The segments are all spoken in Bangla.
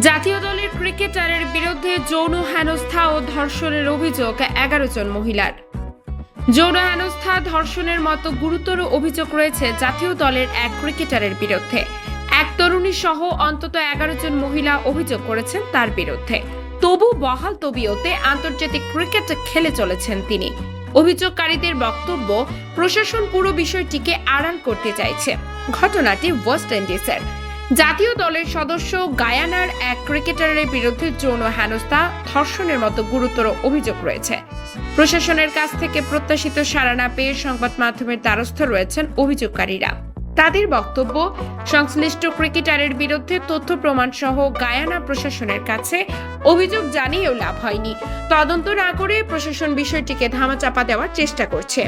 জাতীয় দলের ক্রিকেটারের বিরুদ্ধে যৌন হেনস্থা ও ধর্ষণের অভিযোগ এগারো জন মহিলার। যৌন হেনস্থা, ধর্ষণের মতো গুরুতর অভিযোগ রয়েছে জাতীয় দলের এক ক্রিকেটারের বিরুদ্ধে। এক তরুণী সহ অন্তত এগারো জন মহিলা অভিযোগ করেছেন তার বিরুদ্ধে। তবু বহাল তবিয়তে আন্তর্জাতিক ক্রিকেট খেলে চলেছেন তিনি। অভিযোগকারীদের বক্তব্য, প্রশাসন পুরো বিষয়টিকে আড়াল করতে চাইছে। ঘটনাটি ওয়েস্ট ইন্ডিজের। জাতীয় দলের সদস্য গায়ানার এক ক্রিকেটারের বিরুদ্ধে যৌন হেনস্থা, ধর্ষণের মতো গুরুতর অভিযোগ রয়েছে। প্রশাসনের কাছ থেকে প্রত্যাশিত সাড়া না পেয়ে সংবাদ মাধ্যমের দ্বারস্থ রয়েছেন অভিযোগকারীরা। তাদের বক্তব্য, সংশ্লিষ্ট ক্রিকেটারের বিরুদ্ধে তথ্য প্রমাণ সহ গায়ানা প্রশাসনের কাছে অভিযোগ জানিয়েও লাভ হয়নি। তদন্ত না করে প্রশাসন বিষয়টিকে ধামাচাপা দেওয়ার চেষ্টা করছে।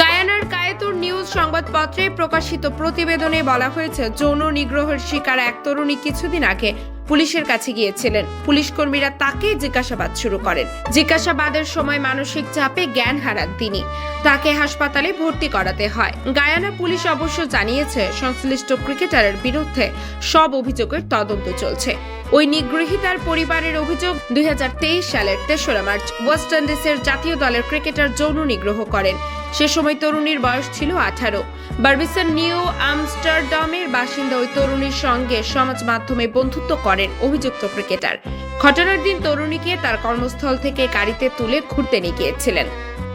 গায়ানার কায়েতুর নিউজ সংবাদপত্রে প্রকাশিত প্রতিবেদনে বলা হয়েছে, যৌন নিগ্রহের শিকার এক তরুণী কিছুদিন আগে পুলিশের কাছে গিয়েছিলেন। পুলিশ কর্মীরা তাকে জিজ্ঞাসাবাদ শুরু করেন। জিজ্ঞাসাবাদের সময় মানসিক চাপে জ্ঞান হারান তিনি। তাকে হাসপাতালে ভর্তি করাতে হয়। গায়ানা পুলিশ অবশ্য জানিয়েছে, সংশ্লিষ্ট ক্রিকেটারের বিরুদ্ধে সব অভিযোগের তদন্ত চলছে। ওই নিগৃহীতার পরিবারের অভিযোগ, দুই হাজার তেইশ সালের তেসরা মার্চ ওয়েস্ট ইন্ডিজের জাতীয় দলের ক্রিকেটার যৌন নিগ্রহ করেন। সে সময় তরুণীর বয়স ছিল আঠারো। বার্বিসন নিউ আমস্টারডামের বাসিন্দা ওই তরুণীর সঙ্গে সমাজ মাধ্যমে বন্ধুত্ব করেন অভিযুক্ত ক্রিকেটার। ঘটনার দিন তরুণীকে তার কর্মস্থল থেকে গাড়িতে তুলে ঘুরতে নিয়ে গিয়েছিলেন।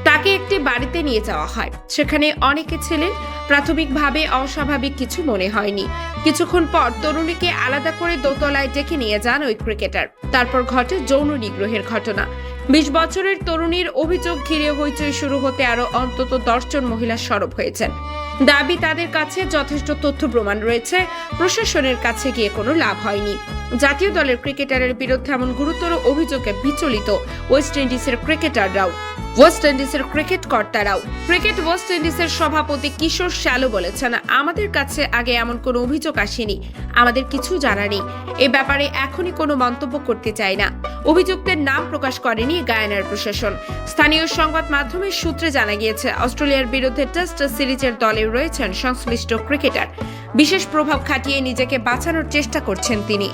তাকে একটি বাড়িতে নিয়ে যাওয়া হয়। সেখানে অনেকে ছিলেন, প্রাথমিকভাবে অস্বাভাবিক কিছু মনে হয়নি। কিছুক্ষণ পর তরুণীকে আলাদা করে দোতলায় ডেকে নিয়ে যান ওই ক্রিকেটার। তারপর ঘটে যৌন নিগ্রহের ঘটনা। বিশ বছরের তরুণীর অভিযোগ ঘিরে হইচই শুরু হতে আরও অন্তত দশজন মহিলা সরব হয়েছেন। দাবি তাদের কাছে যথেষ্ট তথ্য প্রমাণ রয়েছে। প্রশাসনের কাছে গিয়ে কোনো লাভ হয়নি। জাতীয় দলের ক্রিকেটারের বিরুদ্ধে এমন গুরুতর অভিযোগে বিচলিত ওয়েস্ট ইন্ডিজের ক্রিকেটাররাও। ওয়েস্ট ইন্ডিজের ক্রিকেট কর্তারাও। ক্রিকেট ওয়েস্ট ইন্ডিজের সভাপতি কিশোর শ্যালো বলেছেন, আমাদের কাছে আগে এমন কোনো অভিযোগ আসেনি। আমাদের কিছু জানা নেই। এ ব্যাপারে এখনই কোনো মন্তব্য করতে চাই না। অভিযুক্তের নাম প্রকাশ করেনি গায়ানার প্রশাসন। স্থানীয় সংবাদ মাধ্যমের সূত্রে জানা গিয়েছে, অস্ট্রেলিয়ার বিরুদ্ধে টেস্ট সিরিজের দলে রয়েছেন সংশ্লিষ্ট ক্রিকেটার। বিশেষ প্রভাব খাটিয়ে নিজেকে বাঁচানোর চেষ্টা করছেন তিনি।